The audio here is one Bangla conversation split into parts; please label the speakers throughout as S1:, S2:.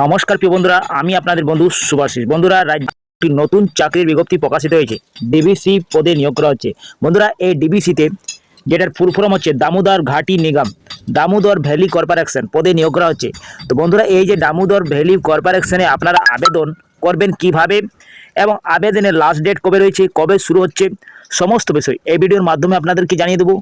S1: নমস্কার প্রিয় বন্ধুরা, আমি আপনাদের বন্ধু সুভাষিস। বন্ধুরা রাজ্যটি নতুন চাকরির বিজ্ঞপ্তি প্রকাশিত হয়েছে। ডিবিসি পদে নিয়োগ করা হচ্ছে। বন্ধুরা, এই ডিবিসিতে যেটার ফুল ফর্ম হচ্ছে দামোদর ঘাটি নিগম, দামোদর ভ্যালি কর্পোরেশন পদে নিয়োগ করা হচ্ছে। তো বন্ধুরা, এই যে দামোদর ভ্যালি কর্পোরেশনে আপনারা আবেদন করবেন কীভাবে? এবং আবেদনের লাস্ট ডেট কবে রয়েছে, কবে শুরু হচ্ছে, সমস্ত বিষয় এই ভিডিওর মাধ্যমে আপনাদেরকে জানিয়ে দেবো।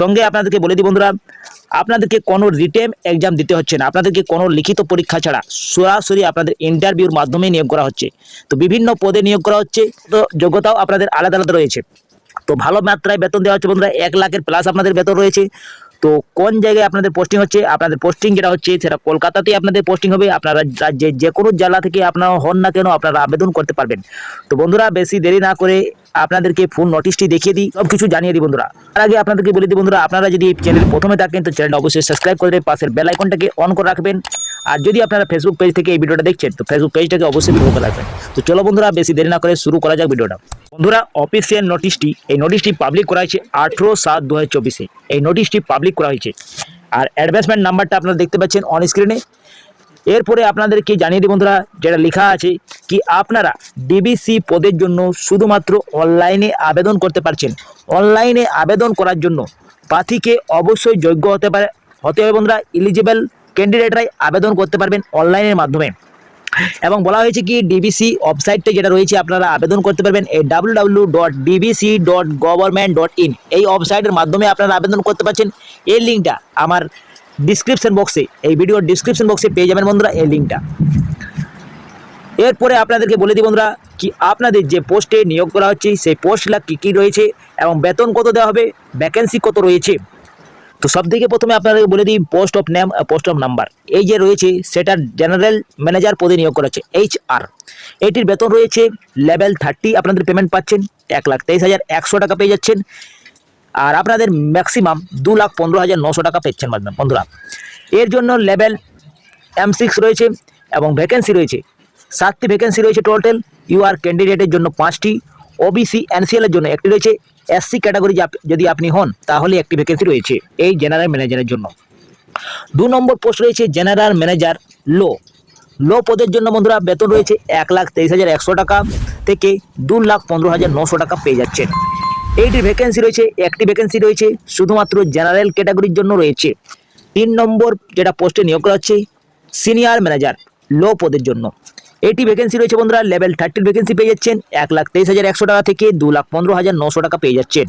S1: সঙ্গে আপনাদেরকে বলে দিই বন্ধুরা, আপনাদেরকে কোনো রিটেম এক্সাম দিতে হচ্ছে না, আপনাদেরকে কোনো লিখিত পরীক্ষা ছাড়া সরাসরি আপনাদের ইন্টারভিউর মাধ্যমে নিয়োগ করা হচ্ছে। তো বিভিন্ন পদে নিয়োগ করা হচ্ছে, তো যোগ্যতাও আপনাদের আলাদা আলাদা রয়েছে। তো ভালো মাত্রায় বেতন দেওয়া হচ্ছে বন্ধুরা, এক লাখের প্লাস আপনাদের বেতন রয়েছে। তো কোন জায়গায় আপনাদের পোস্টিং হচ্ছে? আপনাদের পোস্টিং যেটা হচ্ছে, সেটা কলকাতাতেই আপনাদের পোস্টিং হবে। আপনারা রাজ্যে যে কোনো জেলা থেকে আপনারা হন না কেন, আপনারা আবেদন করতে পারবেন। তো বন্ধুরা, বেশি দেরি না করে আপনাদেরকে ফুল নোটিশটি দেখিয়ে দিই সব কিছু জানিয়ে দিই বন্ধুরা। তার আগে আপনাদেরকে বলে দিই বন্ধুরা, আপনারা যদি চ্যানেল প্রথমে থাকেন, তো চ্যানেলটা অবশ্যই সাবস্ক্রাইব করে পাশের বেল আইকনটাকে অন করে রাখবেন। আর যদি আপনারা ফেসবুক পেজ থেকে এই ভিডিওটা দেখছেন, তো ফেসবুক পেজটাকে অবশ্যই ফলো করে রাখবেন। তো চলো বন্ধুরা, বেশি দেরি না করে শুরু করা যাক ভিডিওটা। বন্ধুরা অফিসিয়াল নোটিশটি এই নোটিশটি পাবলিক করা হয়েছে আঠেরো সাত দু এই নোটিশটি পাবলিক করা হয়েছে। আর অ্যাডভান্সমেন্ট নাম্বারটা আপনারা দেখতে পাচ্ছেন অন স্ক্রিনে এরপরে আপনাদেরকে জানিয়ে দিই বন্ধুরা, যেটা লেখা আছে কি আপনারা ডিবিসি পদের জন্য শুধুমাত্র অনলাইনে আবেদন করতে পারছেন। অনলাইনে আবেদন করার জন্য প্রার্থীকে অবশ্যই যোগ্য হতে পারে, হতে হবে বন্ধুরা ইলিজিবল ক্যান্ডিডেটরাই আবেদন করতে পারবেন অনলাইনের মাধ্যমে। এবং বলা হয়েছে কি ডিবিসি ওয়েবসাইটে যেটা রয়েছে, আপনারা আবেদন করতে পারবেন এই W dot dot government dot in এই ওয়েবসাইটের মাধ্যমে আপনারা আবেদন করতে পারছেন। এই লিঙ্কটা আমার ডিসক্রিপশন বক্সে এই ভিডিওর ডিসক্রিপশন বক্সে পেয়ে যাবেন বন্ধুরা এই লিঙ্কটা এরপরে আপনাদেরকে বলে দিই বন্ধুরা, কি আপনাদের যে পোস্টে নিয়োগ করা হচ্ছে, সেই পোস্টগুলো কী কী রয়েছে এবং বেতন কত দেওয়া হবে ভ্যাকেন্সি কত রয়েছে? তো সব থেকে প্রথমে আপনাদেরকে বলে দিই post of name post of number এই যে রয়েছে, সেটা জেনারেল ম্যানেজার পদে নিয়োগ করা হচ্ছে এইচ আর এটির বেতন রয়েছে লেভেল থার্টি আপনাদের পেমেন্ট পাচ্ছেন, এক লাখ তেইশ হাজার একশো টাকা পেয়ে যাচ্ছেন। আর আপনাদের ম্যাক্সিমাম দু লাখ পনেরো হাজার নশো টাকা পেচ্ছেন বন্ধুরা। এর জন্য লেভেল এম সিক্স রয়েছে এবং ভ্যাকেন্সি রয়েছে। সাতটি ভ্যাকেন্সি রয়েছে টোটাল ইউআর ক্যান্ডিডেটের জন্য পাঁচটি। ওবিসি এনসিএলের জন্য একটি রয়েছে। এসসি ক্যাটাগরি যদি আপনি হন, তাহলে একটি ভ্যাকেন্সি রয়েছে এই জেনারেল ম্যানেজারের জন্য। দু নম্বর পোস্ট রয়েছে জেনারেল ম্যানেজার লো লো পদের জন্য বন্ধুরা বেতন রয়েছে এক লাখ তেইশ হাজার একশো টাকা থেকে দু লাখ পনেরো হাজার নশো টাকা পেয়ে যাচ্ছেন। এইটির ভ্যাকেন্সি রয়েছে, একটি ভ্যাকেন্সি রয়েছে, শুধুমাত্র জেনারেল ক্যাটাগরির জন্য রয়েছে। তিন নম্বর যেটা পোস্টে নিয়োগ করা হচ্ছে সিনিয়র ম্যানেজার লো পদের জন্য। এটি ভ্যাকেন্সি রয়েছে বন্ধুরা লেভেল থার্টির ভ্যাকেন্সি পেয়ে যাচ্ছেন, এক লাখ তেইশ হাজার একশো টাকা থেকে দু লাখ পনেরো হাজার নশো টাকা পেয়ে যাচ্ছেন।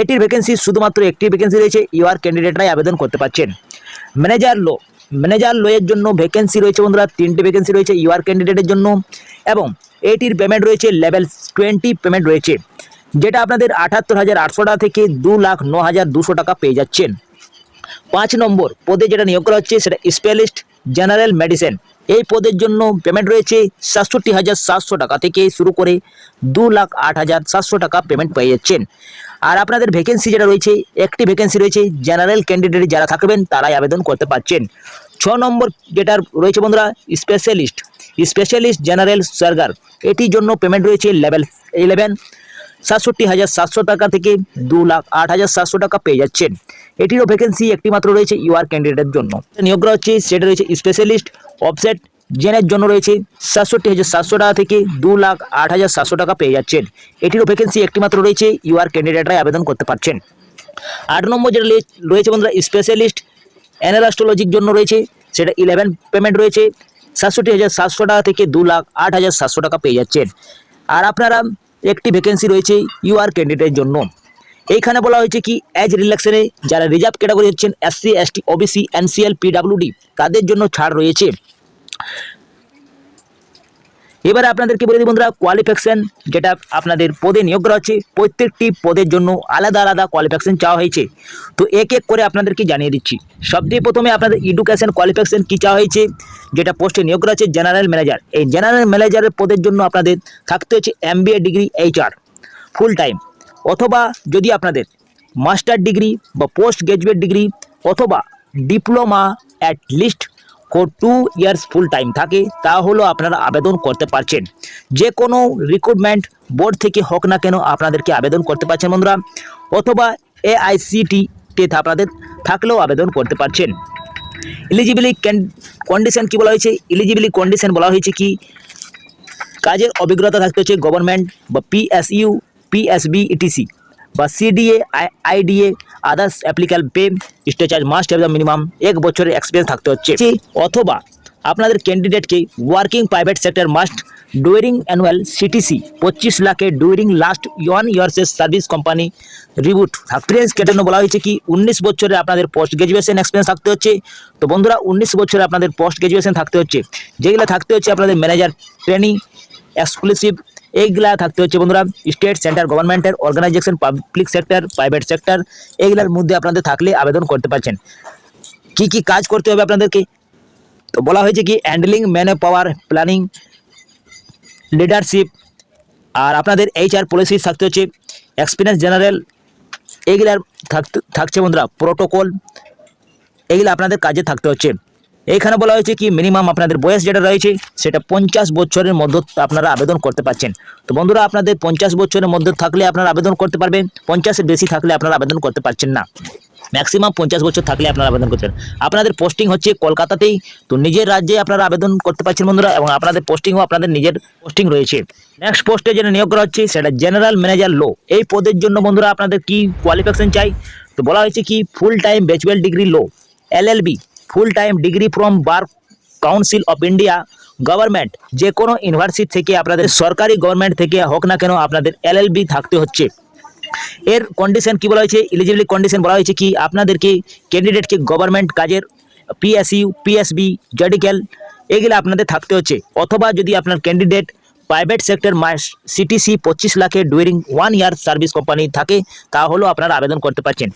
S1: এটির ভ্যাকেন্সি শুধুমাত্র একটি ভ্যাকেন্সি রয়েছে ইউআর ক্যান্ডিডেটরাই আবেদন করতে পারছেন। ম্যানেজার লো ম্যানেজার লোয়ের জন্য ভ্যাকেন্সি রয়েছে বন্ধুরা, তিনটি ভ্যাকেন্সি রয়েছে ইউআর ক্যান্ডিডেটের জন্য। এবং এটির পেমেন্ট রয়েছে লেভেল টোয়েন্টি পেমেন্ট রয়েছে। যেটা আপনাদের আটাত্তর হাজার আটশো টাকা থেকে দু লাখ ন হাজার দুশো টাকা পেয়ে যাচ্ছেন। পাঁচ নম্বর পদে যেটা নিয়োগ করা হচ্ছে সেটা স্পেশালিস্ট জেনারেল মেডিসিন এই পদের জন্য পেমেন্ট রয়েছে সাতষট্টি হাজার সাতশো টাকা থেকে শুরু করে দু লাখ আট হাজার সাতশো টাকা পেমেন্ট পেয়ে যাচ্ছেন। আর আপনাদের ভ্যাকেন্সি যেটা রয়েছে, একটি ভ্যাকেন্সি রয়েছে জেনারেল ক্যান্ডিডেট যারা থাকবেন তারাই আবেদন করতে পারছেন। ছ নম্বর যেটা রয়েছে বন্ধুরা স্পেশালিস্ট স্পেশালিস্ট জেনারেল সার্গার এটির জন্য পেমেন্ট রয়েছে লেভেল ইলেভেন সাতষট্টি হাজার সাতশো টাকা থেকে দু লাখ আট হাজার সাতশো টাকা পেয়ে যাচ্ছেন। এটিরও ভ্যাকেন্সি একটি মাত্র রয়েছে ইউআর ক্যান্ডিডেটের জন্য। নিয়োগ করা হচ্ছে, সেটা রয়েছে স্পেশালিস্ট অফসেট জেনের জন্য রয়েছে সাতষট্টি হাজার সাতশো টাকা থেকে দু লাখ আট হাজার সাতশো টাকা পেয়ে যাচ্ছেন। এটিরও ভ্যাকেন্সি একটি মাত্র রয়েছে ইউআর ক্যান্ডিডেটরাই আবেদন করতে পারছেন। আট নম্বর যেটা রয়েছে বন্ধুরা স্পেশালিস্ট অ্যানালাস্ট্রোলজির জন্য রয়েছে, সেটা ইলেভেন পেমেন্ট রয়েছে, সাতষট্টি হাজার সাতশো টাকা থেকে দু লাখ আট হাজার সাতশো টাকা পেয়ে যাচ্ছেন। আর আপনারা একটি ভ্যাকেন্সি রয়েছে ইউআর ক্যান্ডিডেটের জন্য। এইখানে বলা হয়েছে কি এজ রিল্যাক্সনে যারা রিজার্ভ ক্যাটাগরি হচ্ছেন SC ST OBC NCL PWD তাদের জন্য ছাড় রয়েছে। এবারে আপনাদেরকে বলে দিই বন্ধুরা কোয়ালিফিকেশন যেটা আপনাদের পদে নিয়োগ করা হচ্ছে, প্রত্যেকটি পদের জন্য আলাদা আলাদা কোয়ালিফিকেশন চাওয়া হয়েছে। তো এক এক করে আপনাদেরকে জানিয়ে দিচ্ছি। সবথেকে প্রথমে আপনাদের এডুকেশন কোয়ালিফিকেশন কী চাওয়া হয়েছে? যেটা পোস্টে নিয়োগ করা হচ্ছে জেনারেল ম্যানেজার এই জেনারেল ম্যানেজারের পদের জন্য আপনাদের থাকতে হচ্ছে MBA degree HR full time অথবা যদি আপনাদের মাস্টার ডিগ্রি বা পোস্ট গ্র্যাজুয়েট ডিগ্রি অথবা diploma at least for two years full time থাকে, তাহলেও আপনারা আবেদন করতে পারছেন। যে কোনো রিক্রুটমেন্ট বোর্ড থেকে হোক না কেন আপনাদেরকে আবেদন করতে পারছেন বন্ধুরা। অথবা এআইসিটি তে আপনাদের থাকলেও আবেদন করতে পারছেন। ইলিজিবিলি কন্ডিশন কি বলা হয়েছে? এলিজিবিলি কন্ডিশন বলা হয়েছে কি? কাজের অভিজ্ঞতা থাকতে হচ্ছে গভর্নমেন্ট বা পিএসইউ পিএসবি ইটিসি বা CDA IDA others applicable pay structure must have the minimum এক বছরের এক্সপিরিয়েন্স থাকতে হচ্ছে। অথবা আপনাদের ক্যান্ডিডেটকে working private sector must drawing annual CTC পঁচিশ লাখে ডুয়ারিং লাস্ট ওয়ান ইয়ার্সের সার্ভিস কোম্পানি রিবুট এক্সপিরিয়েন্স কেটানো বলা হয়েছে কি, উনিশ বছরে আপনাদের পোস্ট গ্রাজুয়েশন এক্সপিরিয়েন্স থাকতে হচ্ছে। তো বন্ধুরা, উনিশ বছরে আপনাদের পোস্ট গ্রাজুয়েশন থাকতে হচ্ছে। যেগুলো থাকতে হচ্ছে আপনাদের ম্যানেজার ট্রেনিং এক্সক্লুসিভ এইগুলা থাকতে হচ্ছে বন্ধুরা। স্টেট সেন্টার গভর্নমেন্টের organisation public sector private sector এইগুলার মধ্যে আপনাদের থাকলে আবেদন করতে পারছেন। কি কি কাজ করতে হবে আপনাদেরকে? তো বলা হয়েছে কি handling manpower planning leadership আর আপনাদের এইচআর পলিসি থাকতে হচ্ছে এক্সপিরিয়েন্স জেনারেল এইগুলার থাকতে, থাকছে বন্ধুরা প্রোটোকল এইগুলো আপনাদের কাজে থাকতে হচ্ছে। এইখানে বলা হয়েছে কি মিনিমাম আপনাদের বয়স যেটা রয়েছে, সেটা পঞ্চাশ বছরের মধ্যে আপনারা আবেদন করতে পারছেন। তো বন্ধুরা, আপনাদের পঞ্চাশ বছরের মধ্যে থাকলে আপনারা আবেদন করতে পারবেন, পঞ্চাশের বেশি থাকলে আপনারা আবেদন করতে পারছেন না। ম্যাক্সিমাম পঞ্চাশ বছর থাকলে আপনারা আবেদন করছেন। আপনাদের পোস্টিং হচ্ছে কলকাতাতেই। তো নিজের রাজ্যে আপনারা আবেদন করতে পারছেন বন্ধুরা, এবং আপনাদের পোস্টিংও আপনাদের নিজের পোস্টিং রয়েছে। নেক্সট পোস্টে যেটা নিয়োগ করা হচ্ছে, সেটা জেনারেল ম্যানেজার লো এই পদের জন্য বন্ধুরা আপনাদের কি কোয়ালিফিকেশন চাই? তো বলা হয়েছে কি full time bachelor degree law LLB full time degree from Bar Council of India government যে কোনো ইউনিভার্সিটি থেকে আপনাদের সরকারি গভর্নমেন্ট থেকে হোক না কেন আপনাদের এলএলবি থাকতে হচ্ছে। এর কন্ডিশন কি বলা হয়েছে? এলিজিবিলিটি কন্ডিশন বলা হয়েছে কি? আপনাদেরকে ক্যান্ডিডেটকে গভর্নমেন্ট কাজের পিএসইউ পিএসবি জেডিক্যাল এগুলো আপনাদের থাকতে হচ্ছে। অথবা যদি আপনার candidate private sector must CTC পঁচিশ লাখের drawing one year service company থাকে, তাহলেও আপনারা আবেদন করতে পারছেন।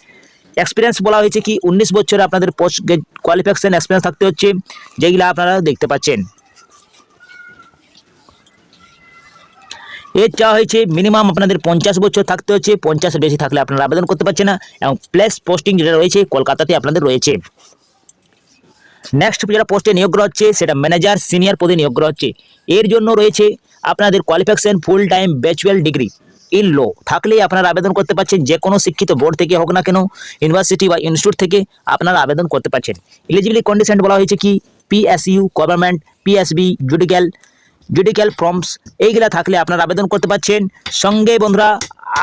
S1: এক্সপিরিয়েন্স বলা হয়েছে কি? উনিশ বছরে আপনাদের পোস্ট কোয়ালিফিকেশন এক্সপিরিয়েন্স থাকতে হচ্ছে, যেগুলো আপনারা দেখতে পাচ্ছেন। এর চাওয়া হয়েছে মিনিমাম আপনাদের পঞ্চাশ বছর থাকতে হচ্ছে পঞ্চাশের বেশি থাকলে আপনারা আবেদন করতে পারছেন না, এবং প্লেস পোস্টিং যেটা রয়েছে কলকাতাতে আপনাদের রয়েছে। নেক্সট যেটা পোস্টে নিয়োগ করা হচ্ছে, সেটা ম্যানেজার সিনিয়র পদে নিয়োগ করা হচ্ছে। এর জন্য রয়েছে আপনাদের qualification full time bachelor degree in law থাকলেই আপনারা আবেদন করতে পারছেন, যে কোনো শিক্ষিত বোর্ড থেকে হোক না কেন ইউনিভার্সিটি বা ইনস্টিটিউট থেকে আপনারা আবেদন করতে পারছেন। এলিজিবিলিটি কন্ডিশন বলা হয়েছে কি? PSU government PSB judicial judicial forms এইগুলা থাকলে আপনারা আবেদন করতে পারছেন। সঙ্গে বন্ধুরা,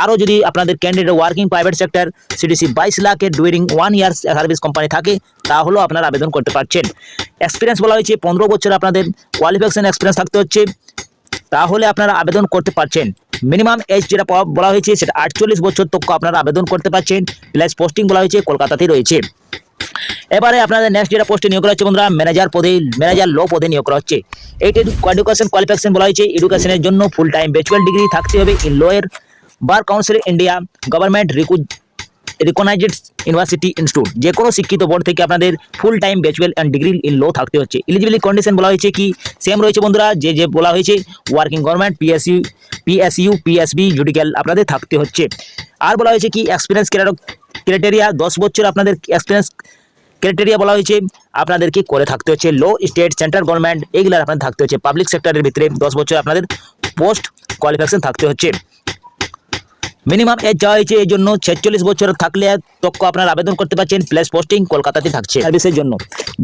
S1: আরও যদি আপনাদের candidate working private sector CDC বাইশ লাখের during one years service company থাকে, তাহলেও আপনারা আবেদন করতে পারছেন। এক্সপিরিয়েন্স বলা হয়েছে, পনেরো বছর আপনাদের কোয়ালিফিকেশন এক্সপিরিয়েন্স থাকতে হচ্ছে। তাহলে আপনারা আবেদন করতে পারছেন। মিনিমাম এজ যেটা বলা হয়েছে, সেটা আটচল্লিশ বছর তক আপনারা আবেদন করতে পারছেন। প্লাস পোস্টিং বলা হয়েছে, কলকাতাতেই রয়েছে। এবারে আপনাদের নেক্সট যেটা পোস্টে নিয়োগ করা হচ্ছে বন্ধুরা ম্যানেজার পদে ম্যানেজার লো পদে নিয়োগ করা হচ্ছে। এইটা এডুকেশন কোয়ালিফিকেশন বলা হয়েছে। এডুকেশনের জন্য ফুল টাইম ব্যাচুয়াল ডিগ্রি থাকতে হবে in law bar council India government রিকুজ recognised university institute যে কোনো শিক্ষিত বোর্ড থেকে আপনাদের full time bachelor and degree in law থাকতে হচ্ছে। এলিজিবিলিটি কন্ডিশন বলা হয়েছে কি? সেম রয়েছে বন্ধুরা, যে যে বলা হয়েছে working government PSU PSU PSB judicial আপনাদের থাকতে হচ্ছে। আর বলা হয়েছে কি? এক্সপিরিয়েন্স ক্রাইটেরিয়া দশ বছর আপনাদের এক্সপিরিয়েন্স ক্রাইটেরিয়া বলা হয়েছে আপনাদেরকে করে থাকতে হচ্ছে? লো স্টেট সেন্ট্রাল গভর্নমেন্ট এইগুলো আপনাদের থাকতে হচ্ছে। পাবলিক সেক্টরের ভিতরে দশ বছর আপনাদের পোস্ট কোয়ালিফিকেশন থাকতে হচ্ছে। মিনিমাম এজ যাওয়া হয়েছে এই জন্য ছেচল্লিশ বছর থাকলে তক্ক আপনারা আবেদন করতে পারছেন প্লেস পোস্টিং কলকাতাতে থাকছে। সার্ভিসের জন্য।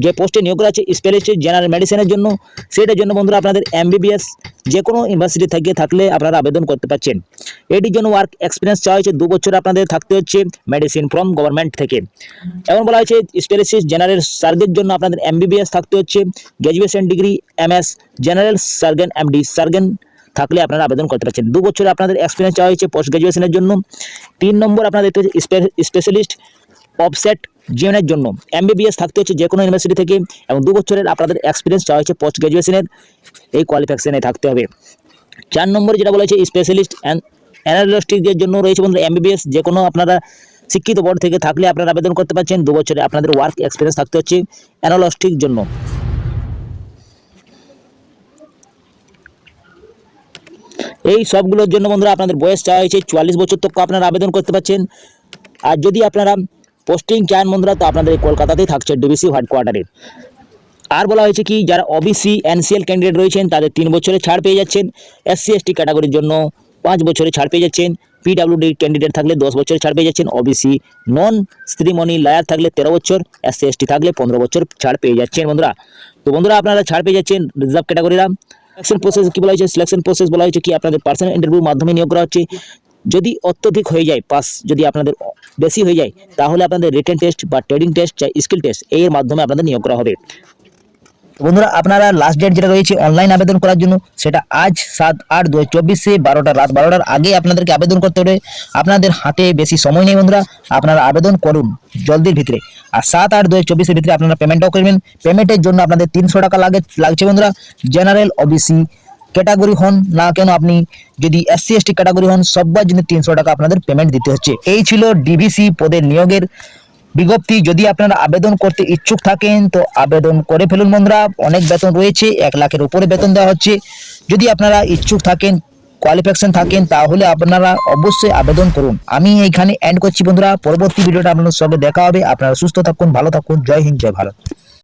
S1: যে পোস্টে নিয়োগ করা আছে স্পেশালিস্ট জেনারেল মেডিসিনের জন্য, সেটার জন্য বন্ধুরা আপনাদের এমবিবিএস যে কোনো ইউনিভার্সিটি থেকে থাকলে আপনারা আবেদন করতে পারছেন। এটির জন্য ওয়ার্ক এক্সপিরিয়েন্স চাওয়া হয়েছে, দু বছর আপনাদের থাকতে হচ্ছে মেডিসিন ফ্রম গভর্নমেন্ট থেকে। এমন বলা হয়েছে স্পেশালিস্ট জেনারেল সার্জের জন্য আপনাদের এমবিবিএস থাকতে হচ্ছে। Graduation degree MS general surgeon MD surgeon থাকলে আপনারা আবেদন করতে পারছেন। দু বছরে আপনাদের এক্সপিরিয়েন্স চাওয়া হয়েছে পোস্ট গ্রাজুয়েশনের জন্য। তিন নম্বর আপনাদের স্পেশালিস্ট অফসেট জিওনের জন্য। এমবিবিএস থাকতে হচ্ছে যে কোনো ইউনিভার্সিটি থেকে এবং দু বছরের আপনাদের এক্সপিরিয়েন্স চাওয়া হয়েছে পোস্ট গ্রাজুয়েশনের এই কোয়ালিফিকেশনে থাকতে হবে। চার নম্বরে যেটা বলা হয়েছে স্পেশালিস্ট অ্যানালিস্টিকদের জন্য রয়েছে বন্ধুরা এমবিবিএস যে কোনো আপনারা শিক্ষিত বোর্ড থেকে থাকলে আপনারা আবেদন করতে পারছেন। দু বছরে আপনাদের ওয়ার্ক এক্সপিরিয়েন্স থাকতে হচ্ছে অ্যানালস্টিক জন্য। এই সবগুলোর জন্য বন্ধুরা আপনাদের বয়স চাওয়া হয়েছে, চুয়াল্লিশ বছর তক আপনারা আবেদন করতে পারছেন। আর যদি আপনারা পোস্টিং চান বন্ধুরা, তো আপনাদের কলকাতাতেই থাকছে ডিবিসি হেডকোয়ার্টারে আর বলা হয়েছে কি, যারা ওবিসি এনসিএল ক্যান্ডিডেট রয়েছেন, তাদের তিন বছরে ছাড় পেয়ে যাচ্ছেন। এসসি এসটি ক্যাটাগরির জন্য পাঁচ বছরে ছাড় পেয়ে যাচ্ছেন। পিডাব্লিউডি ক্যান্ডিডেট থাকলে দশ বছর ছাড় পেয়ে যাচ্ছেন। ওবিসি নন স্ত্রীমণি লায়ার থাকলে তেরো বছর এসসি এসটি থাকলে পনেরো বছর ছাড় পেয়ে যাচ্ছেন বন্ধুরা। তো বন্ধুরা, আপনারা ছাড় পেয়ে যাচ্ছেন রিজার্ভ ক্যাটাগরিরা সিলেকশন প্রসেস কি বলা হয়েছে? সিলেকশন প্রসেস বলা হয়েছে কি আপনাদের পার্সোনাল ইন্টারভিউর মাধ্যমে নিয়োগ করা হচ্ছে। যদি অত্যধিক হয়ে যায় পাস যদি আপনাদের বেশি হয়ে যায়, তাহলে আপনাদের রিটেন টেস্ট বা ট্রেডিং টেস্ট চাই স্কিল টেস্ট এর মাধ্যমে আপনাদের নিয়োগ করা হবে। বন্ধুরা, আপনারা লাস্ট ডেট যেটা রয়েছে অনলাইন আবেদন করার জন্য, সেটা আজ সাত আট দু চব্বিশে বারোটা রাত বারোটার আগে আপনাদেরকে আবেদন করতে হবে। আপনাদের হাতে বেশি সময় নেই বন্ধুরা, আপনারা আবেদন করুন জলদির ভিতরে। আর সাত আট দু চব্বিশের ভিতরে আপনারা পেমেন্টও করবেন। পেমেন্টের জন্য আপনাদের তিনশো টাকা লাগে, লাগছে বন্ধুরা। জেনারেল ওবিসি ক্যাটাগরি হন, না কেন আপনি যদি এসসি এসটি ক্যাটাগরি হন সবার জন্য তিনশো টাকা আপনাদের পেমেন্ট দিতে হচ্ছে। এই ছিল ডিভিসি পদের নিয়োগের বিজ্ঞপ্তি, যদি আপনারা আবেদন করতে ইচ্ছুক থাকেন, তো আবেদন করে ফেলুন বন্ধুরা। অনেক বেতন রয়েছে, এক লাখের উপরে বেতন দেওয়া হচ্ছে। যদি আপনারা ইচ্ছুক থাকেন কোয়ালিফিকেশন থাকেন, তাহলে আপনারা অবশ্যই আবেদন করুন। আমি এইখানে এন্ড করছি বন্ধুরা। পরবর্তী ভিডিওটা আপনাদের সঙ্গে দেখা হবে। আপনারা সুস্থ থাকুন, ভালো থাকুন। জয় হিন্দ, জয় ভারত।